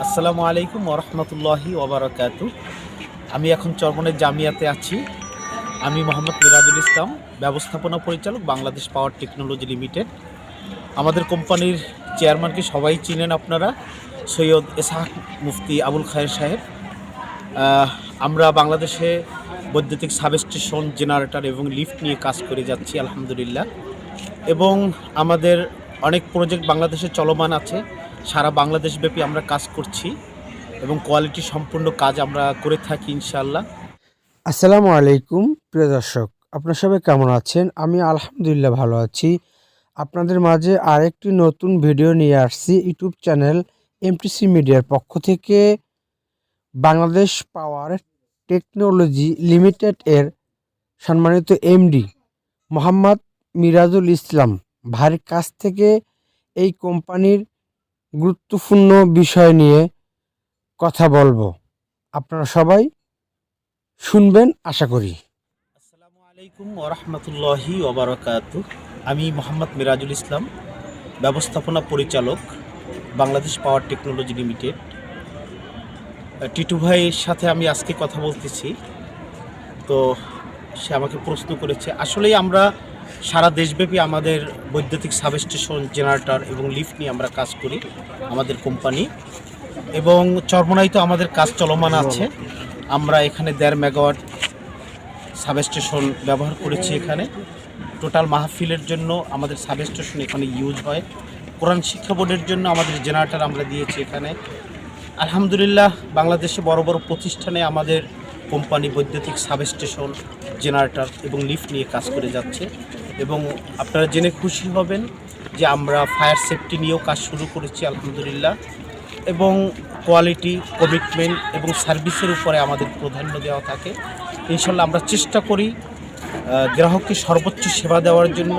আসসালামু আলাইকুম ওরহমতুল্লাহি ওবরাকাত। আমি এখন চরমনের জামিয়াতে আছি। আমি মোহাম্মদ মিরাজুল ইসলাম, ব্যবস্থাপনা পরিচালক বাংলাদেশ পাওয়ার টেকনোলজি লিমিটেড। আমাদের কোম্পানির চেয়ারম্যানকে সবাই চিনেন আপনারা, সৈয়দ এসাহ মুফতি আবুল খায়ের সাহেব। আমরা বাংলাদেশে বৈদ্যুতিক সাবস্টেশন জেনারেটর এবং লিফট নিয়ে কাজ করে যাচ্ছি, আলহামদুলিল্লাহ। এবং আমাদের অনেক প্রজেক্ট বাংলাদেশে চলমান আছে। সারা বাংলাদেশব্যাপী আমরা কাজ করছি এবং কোয়ালিটি সম্পূর্ণ কাজ আমরা করে থাকি ইনশাল্লাহ আসসালামু আলাইকুম, প্রিয় দর্শক, আপনার সবাই কেমন আছেন? আমি আলহামদুলিল্লাহ ভালো আছি। আপনাদের মাঝে আরেকটি নতুন ভিডিও নিয়ে আসছি ইউটিউব চ্যানেল এমটিসি মিডিয়ার পক্ষ থেকে। বাংলাদেশ পাওয়ার টেকনোলজি লিমিটেড এর সম্মানিত এমডি মোহাম্মদ মিরাজুল ইসলাম ভাইয়ের কাছ থেকে এই কোম্পানির গুরুত্বপূর্ণ বিষয় নিয়ে কথা বলব। আপনারা সবাই শুনবেন, আশা করি। আসসালামু আলাইকুম ওরহমতুল্লাহি ওবরাকাত। আমি মোহাম্মদ মিরাজুল ইসলাম, ব্যবস্থাপনা পরিচালক, Bangladesh power technology limited. Titu ভাইয়ের সাথে আমি আজকে কথা বলতেছি। তো সে আমাকে প্রশ্ন করেছে, আসলেই আমরা সারা দেশব্যাপী আমাদের বৈদ্যুতিক সাবস্টেশন জেনারেটর এবং লিফট নিয়ে আমরা কাজ করি আমাদের কোম্পানি এবং চরমনাই তো আমাদের কাজ চলমান আছে। আমরা এখানে দেড় মেগাওয়াট সাবস্টেশন ব্যবহার করেছি এখানে। টোটাল মাহফিলের জন্য আমাদের সাবস্টেশন এখানে ইউজ হয়। কোরআন শিক্ষা বোর্ডের জন্য আমাদের জেনারেটর আমরা দিয়েছি এখানে। আলহামদুলিল্লাহ, বাংলাদেশে বড় বড় প্রতিষ্ঠানে আমাদের কোম্পানি বৈদ্যুতিক সাবস্টেশন জেনারেটর এবং লিফট নিয়ে কাজ করে যাচ্ছে। এবং আপনারা জেনে খুশি হবেন যে আমরা ফায়ার সেফটি নিয়েও কাজ শুরু করেছি, আলহামদুলিল্লাহ। এবং কোয়ালিটি, কমিটমেন্ট এবং সার্ভিসের উপরে আমাদের প্রাধান্য দেওয়া থাকে। ইনশাল্লাহ আমরা চেষ্টা করি গ্রাহককে সর্বোচ্চ সেবা দেওয়ার জন্য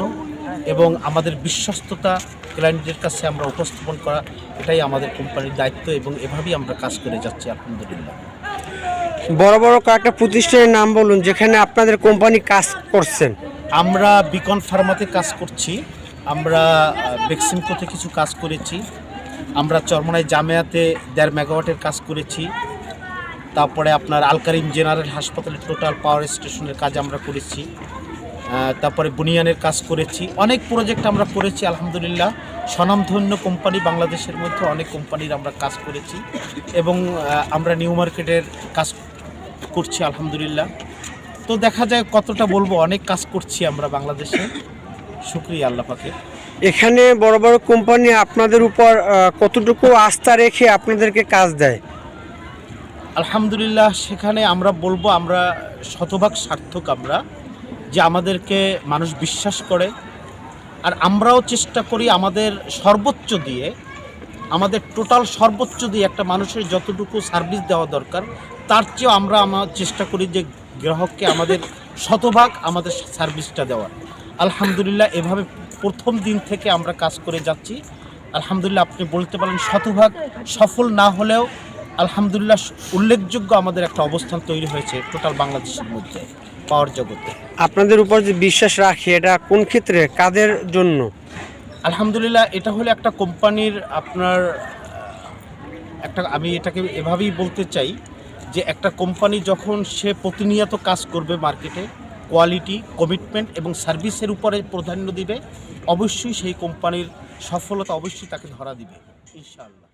এবং আমাদের বিশ্বস্ততা ক্লায়েন্টদের কাছে আমরা উপস্থাপন করা, এটাই আমাদের কোম্পানির দায়িত্ব এবং এভাবেই আমরা কাজ করে যাচ্ছি, আলহামদুলিল্লাহ। বড় বড় কয়েকটা প্রতিষ্ঠানের নাম বলুন, যেখানে আপনাদের কোম্পানি কাজ করছেন। আমরা বিকন ফার্মাতে কাজ করছি। আমরা বেক্সিমকোতে কিছু কাজ করেছি। আমরা চরমনাই জামিয়াতে দেড় মেগাওয়াটের কাজ করেছি। তারপরে আপনার আলকারিম জেনারেল হাসপাতালে টোটাল পাওয়ার স্টেশনের কাজ আমরা করেছি। তারপরে বুনিয়ানের কাজ করেছি। অনেক প্রজেক্ট আমরা করেছি, আলহামদুলিল্লাহ। স্বনামধন্য কোম্পানি বাংলাদেশের মধ্যে অনেক কোম্পানির আমরা কাজ করেছি। এবং আমরা নিউ মার্কেটের কাজ করছি, আলহামদুলিল্লাহ। তো দেখা যায় কতটা বলব অনেক কাজ করছি আমরা বাংলাদেশে। শুক্রিয়া আল্লাহ পাকে এখানে বড় বড় কোম্পানি আপনাদের উপর কতটুকু আস্থা রেখে আপনাদেরকে কাজ দেয়? আলহামদুলিল্লাহ সেখানে আমরা বলব আমরা শতভাগ সার্থক আমরা যে আমাদেরকে মানুষ বিশ্বাস করে। আর আমরাও চেষ্টা করি আমাদের সর্বোচ্চ দিয়ে আমাদের টোটাল সর্বোচ্চ দিয়ে একটা মানুষের যতটুকু সার্ভিস দেওয়া দরকার তার চেয়েও আমরা আমার চেষ্টা করি যে গ্রাহককে আমাদের শতভাগ আমাদের সার্ভিসটা দেওয়ার। আলহামদুলিল্লাহ এভাবে প্রথম দিন থেকে আমরা কাজ করে যাচ্ছি। আলহামদুলিল্লাহ আপনি বলতে পারেন শতভাগ সফল না হলেও আলহামদুলিল্লাহ উল্লেখযোগ্য আমাদের একটা অবস্থান তৈরি হয়েছে টোটাল বাংলাদেশের মধ্যে পাওয়ার জগতে। আপনাদের উপর যে বিশ্বাস রাখে এটা কোন ক্ষেত্রে? কাদের জন্য? আলহামদুলিল্লাহ এটা হলো একটা কোম্পানির আপনার একটা আমি এটাকে এভাবেই বলতে চাই যে একটা কোম্পানি যখন সে প্রতিনিয়ত কাজ করবে মার্কেটে, কোয়ালিটি, কমিটমেন্ট এবং সার্ভিসের উপরে প্রাধান্য দিবে, অবশ্যই সেই কোম্পানির সফলতা অবশ্যই তাকে ধরা দিবে, ইনশাআল্লাহ।